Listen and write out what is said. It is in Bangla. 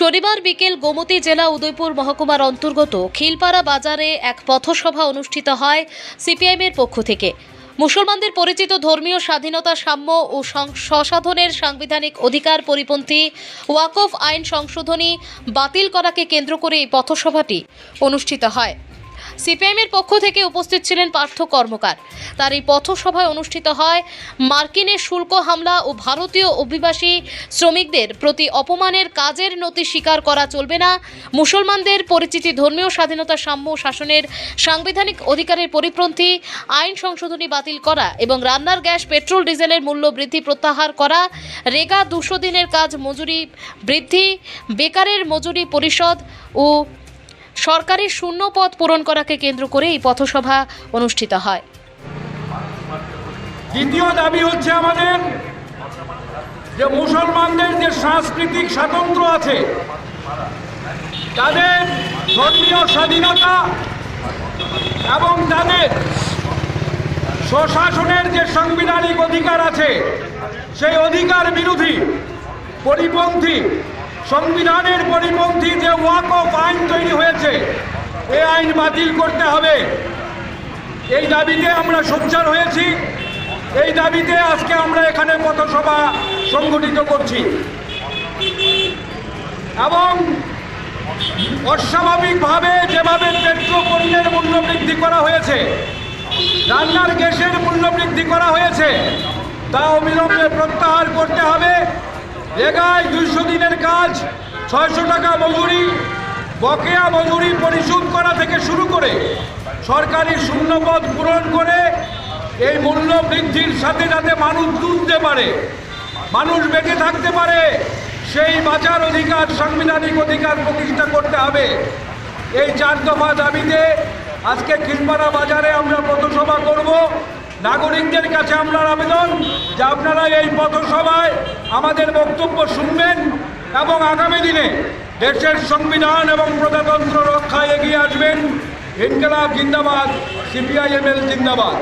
শনিবার বিকেল গোমতী জেলা উদয়পুর মহকুমার অন্তর্গত খিলপাড়া বাজারে এক পথসভা অনুষ্ঠিত হয় সিপিআইএমের পক্ষ থেকে। মুসলমানদের পরিচিত ধর্মীয় স্বাধীনতা সাম্য ও স্বসাধনের সাংবিধানিক অধিকার পরিপন্থী ওয়াকফ আইন সংশোধনী বাতিল করাকে কেন্দ্র করে এই পথসভাটি অনুষ্ঠিত হয়। সিপিআইএমের পক্ষ থেকে উপস্থিত ছিলেন পার্থ কর্মকার। তার এই পথসভায় অনুষ্ঠিত হয় মার্কিনের শুল্ক হামলা ও ভারতীয় অভিবাসী শ্রমিকদের প্রতি অপমানের কাজের নথি স্বীকার করা চলবে না। মুসলমানদের পরিচিতি ধর্মীয় স্বাধীনতা সাম্য শাসনের সাংবিধানিক অধিকারের পরিপন্থী, আইন সংশোধনী বাতিল করা এবং রান্নার গ্যাস, পেট্রোল, ডিজেলের মূল্য বৃদ্ধি প্রত্যাহার করা, রেগা দুশো দিনের কাজ মজুরি বৃদ্ধি, বেকারের মজুরি পরিষদ ও সরকারি শূন্য পদ পূরণ করাকে কেন্দ্র করে এই পথসভা অনুষ্ঠিত হয়। দ্বিতীয় দাবি হচ্ছে আমাদের যে মুসলমানদের যে সাংস্কৃতিক স্বাতন্ত্র্য আছে, তাদের ধর্মীয় স্বাধীনতা এবং তাদের স্বশাসনের যে সাংবিধানিক অধিকার আছে, সেই অধিকার বিরোধী, পরিপন্থী সংবিধানের পরিপন্থী যে ওয়াক অফ আইন তৈরি হয়েছে এই আইন বাতিল করতে হবে। এই দাবিতে আমরা সোচ্চার হয়েছি। এই দাবিতে আজকে আমরা এখানে পথসভা সংগঠিত করছি। এবং অস্বাভাবিকভাবে যেভাবে পেট্রো পণ্যের মূল্য বৃদ্ধি করা হয়েছে, রান্নার গ্যাসের মূল্য বৃদ্ধি করা হয়েছে, তা অবিলম্বে প্রত্যাহার করতে হবে। রেগায় দুইশো দিনের কাজ, ছয়শো টাকা মজুরি, বকেয়া মজুরি পরিশোধ করা থেকে শুরু করে সরকারি শূন্যপদ পূরণ করে এই মূল্য বৃদ্ধির সাথে যাতে মানুষ তুলতে পারে, মানুষ বেঁচে থাকতে পারে, সেই বাঁচার অধিকার, সাংবিধানিক অধিকার প্রতিষ্ঠা করতে হবে। এই চার দফা দাবিতে আজকে খিলপাড়া বাজারে আমরা পথসভা করব। নাগরিকদের কাছে আমরা আবেদন যে আপনারা এই পথসভায় আমাদের বক্তব্য শুনবেন এবং আগামী দিনে দেশের সংবিধান এবং প্রজাতন্ত্র রক্ষায় এগিয়ে আসবেন। ইনকলাব জিন্দাবাদ, সিপিআইএমএল জিন্দাবাদ।